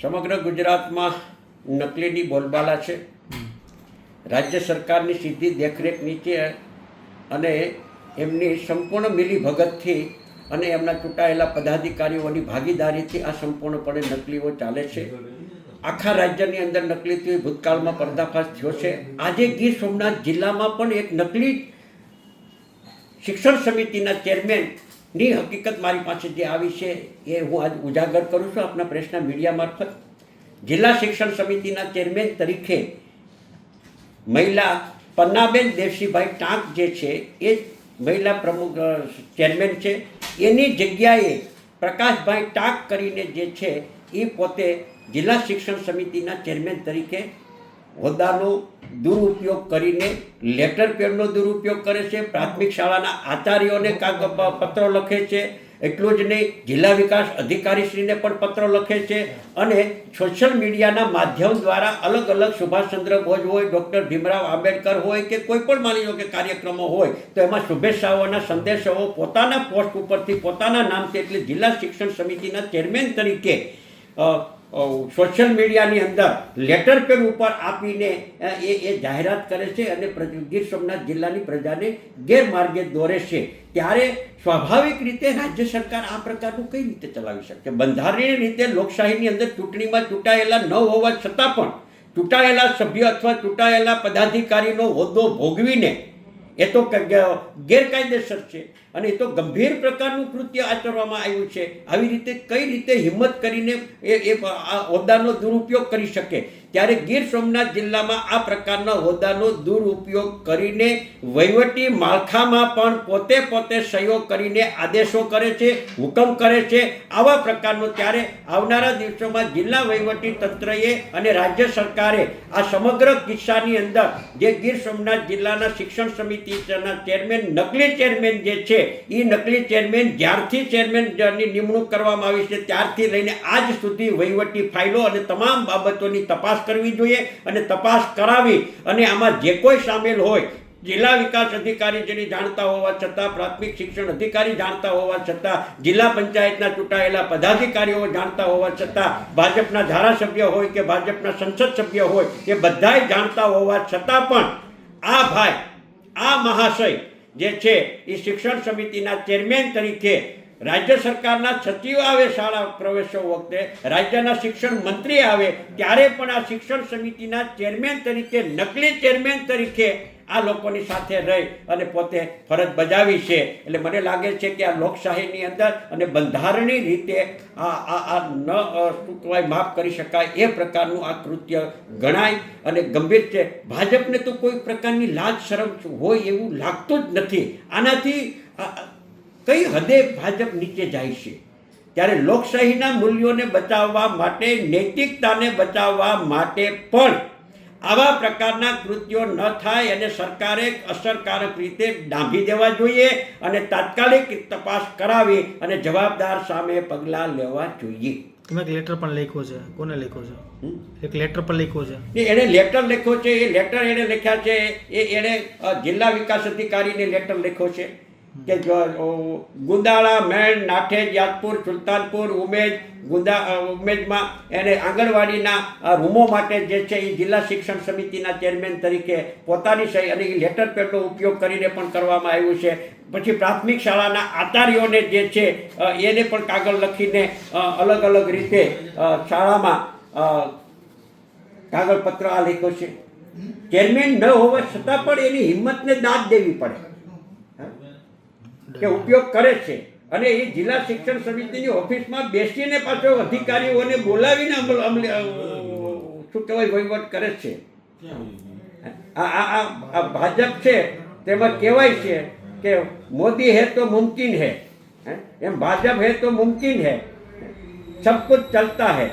સમગ્ર ગુજરાતમાં નકલીની બોલબાલા છે. રાજ્ય સરકારની સીધી દેખરેખ નીચે અને એમની સંપૂર્ણ મિલીભગતથી અને એમના ચૂંટાયેલા પદાધિકારીઓની ભાગીદારીથી આ સંપૂર્ણપણે નકલીઓ ચાલે છે. આખા રાજ્યની અંદર નકલીથી ભૂતકાળમાં પર્દાફાશ થયો છે. આજે ગીર સોમનાથ જિલ્લામાં પણ એક નકલી શિક્ષણ સમિતિના ચેરમેનની હકીકત મારી પાસે જે આવી છે એ હું આજ ઉજાગર કરું છું આપણા પ્રેસના મીડિયા મારફત. જિલ્લા શિક્ષણ સમિતિના ચેરમેન તરીકે મહિલા પન્નાબેન દેવસીભાઈ ટાંક જે છે એ મહિલા પ્રમુખ ચેરમેન છે. એની જગ્યાએ પ્રકાશભાઈ ટાંક કરીને જે છે એ પોતે જિલ્લા શિક્ષણ સમિતિના ચેરમેન તરીકે હોદ્દાનો દુરુપયોગ કરીને, લેટર પેડનો દુરુપયોગ કરે છે, પ્રાથમિક શાળાના આચાર્યોને કાગ પત્રો લખે છે, એટલું જ નહીં, જિલ્લા વિકાસ અધિકારીશ્રીને પણ પત્રો લખે છે અને સોશિયલ મીડિયાના માધ્યમ દ્વારા અલગ અલગ સુભાષચંદ્ર બોઝ હોય, ડૉક્ટર ભીમરાવ આંબેડકર હોય કે કોઈ પણ માની લો કે કાર્યક્રમો હોય, તો એમાં શુભેચ્છાઓના સંદેશાઓ પોતાના પોસ્ટ ઉપરથી પોતાના નામથી એટલે જિલ્લા શિક્ષણ સમિતિના ચેરમેન તરીકે સોશિયલ મીડિયાની અંદર લેટર પેડ ઉપર આપીને એ એ જાહેરાત કરે છે અને ગીર સોમનાથ જિલ્લાની પ્રજાને ગેરમાર્ગે દોરે છે. ત્યારે સ્વાભાવિક રીતે રાજ્ય સરકાર આ પ્રકારનું કઈ રીતે ચલાવી શકે? બંધારણીય રીતે લોકશાહીની અંદર ચૂંટણીમાં ચૂંટાયેલા ન હોવા છતાં પણ, ચૂંટાયેલા સભ્ય અથવા ચૂંટાયેલા પદાધિકારીનો હોદ્દો ભોગવીને એ તો ગેરકાયદેસર છે. અને એ તો ગંભીર પ્રકારનું કૃત્ય આચરવામાં આવ્યું છે. આવી રીતે કઈ રીતે હિંમત કરીને એ હોદ્દાનો દુરુપયોગ કરી શકે? ત્યારે ગીર સોમનાથ જિલ્લામાં આ પ્રકારના હોદ્દાનો દુરુપયોગ કરીને વહીવટી માળખામાં પણ પોતે પોતે સહયોગ કરીને આદેશો કરે છે, હુકમ કરે છે. આવા પ્રકારનો ત્યારે આવનારા દિવસોમાં જિલ્લા વહીવટી તંત્રએ અને રાજ્ય સરકારે આ સમગ્ર કિસ્સાની અંદર જે ગીર સોમનાથ જિલ્લાના શિક્ષણ સમિતિના ચેરમેન, નકલી ચેરમેન જે છે એ નકલી ચેરમેન જ્યારથી ચેરમેનની નિમણૂક કરવામાં આવી છે, ત્યારથી લઈને આજ સુધી વહીવટી ફાઇલો અને તમામ બાબતોની તપાસ કરવી જોઈએ અને તપાસ કરાવી અને આમાં જે કોઈ સામેલ હોય, જિલ્લા વિકાસ અધિકારી જેની જાણતા હોવા છતાં, પ્રાથમિક શિક્ષણ અધિકારી જાણતા હોવા છતાં, જિલ્લા પંચાયતના ચૂંટાયેલા પદાધિકારીઓ જાણતા હોવા છતાં, ભાજપના ધારાસભ્ય હોય કે ભાજપના સંસદ સભ્ય હોય, એ બધાય જાણતા હોવા છતાં પણ આ ભાઈ, આ મહાશય જે છે, એ શિક્ષણ સમિતિના ચેરમેન તરીકે રાજ્ય સરકારના સચિવ આવે, શાળા પ્રવેશો વખતે રાજ્યના શિક્ષણ મંત્રી આવે, ત્યારે પણ આ શિક્ષણ સમિતિના ચેરમેન તરીકે, નકલી ચેરમેન તરીકે આ લોકોની સાથે રહી અને પોતે ફરજ બજાવી છે. એટલે મને લાગે છે કે આ લોકશાહીની અંદર અને બંધારણી રીતે આ આ આ ન શું કહેવાય માફ કરી શકાય એ પ્રકારનું આ કૃત્ય ગણાય અને ગંભીર છે. ભાજપને તો કોઈ પ્રકારની લાજ શરમ હોય એવું લાગતું જ નથી. આનાથી કઈ હદે ભાજપ નીચે જાય છે? ત્યારે લોકશાહીના મૂલ્યોને બચાવવા માટે નૈતિકતાને બચાવવા માટે પણ આવા પ્રકારના કૃત્યો ન થાય અને સરકારે અસરકારક રીતે ડાંભી દેવા જોઈએ અને તાત્કાલિક તપાસ કરાવી અને જવાબદાર સામે પગલાં લેવા જોઈએ. તમે એક લેટર પણ લખ્યો છે. કોને લખ્યો છે? એક લેટર પણ લખ્યો છે. એણે લેટર લખ્યો છે એ લેટર એણે લખ્યા છે એ એણે જિલ્લા વિકાસ અધિકારીને લેટર લખ્યો છે. કે ગુંદાળા, મેણ નાઠેજ યાદપુર, સુલતાનપુર, ઉમેજ, ગુંદા ઉમેજમાં એને આંગણવાડીના રૂમો માટે જે છે એ જિલ્લા શિક્ષણ સમિતિના ચેરમેન તરીકે પોતાની સહી અને એ લેટર પેડનો ઉપયોગ કરીને પણ કરવામાં આવ્યું છે. પછી પ્રાથમિક શાળાના આચાર્યોને જે છે એને પણ કાગળ લખીને અલગ અલગ રીતે શાળામાં કાગળપત્ર કાગળ પત્ર આ લખ્યો છે. ચેરમેન ન હોવા છતાં પણ એની હિંમતને દાદ દેવી પડે. કે ઉપયોગ કરે છે. અને એ જિલ્લા શિક્ષણ સમિતિની ઓફિસમાં બેસીને પાછો અધિકારીઓને બોલાવીને અમલ શું કહેવાય, વહીવટ કરે છે. આ આ ભાજપ છે, તેમાં કહેવાય છે કે મોદી હે તો મુમકિન હે. એમ ભાજપ હે તો મુમકિન હે? સબ કુછ ચલતા હૈ.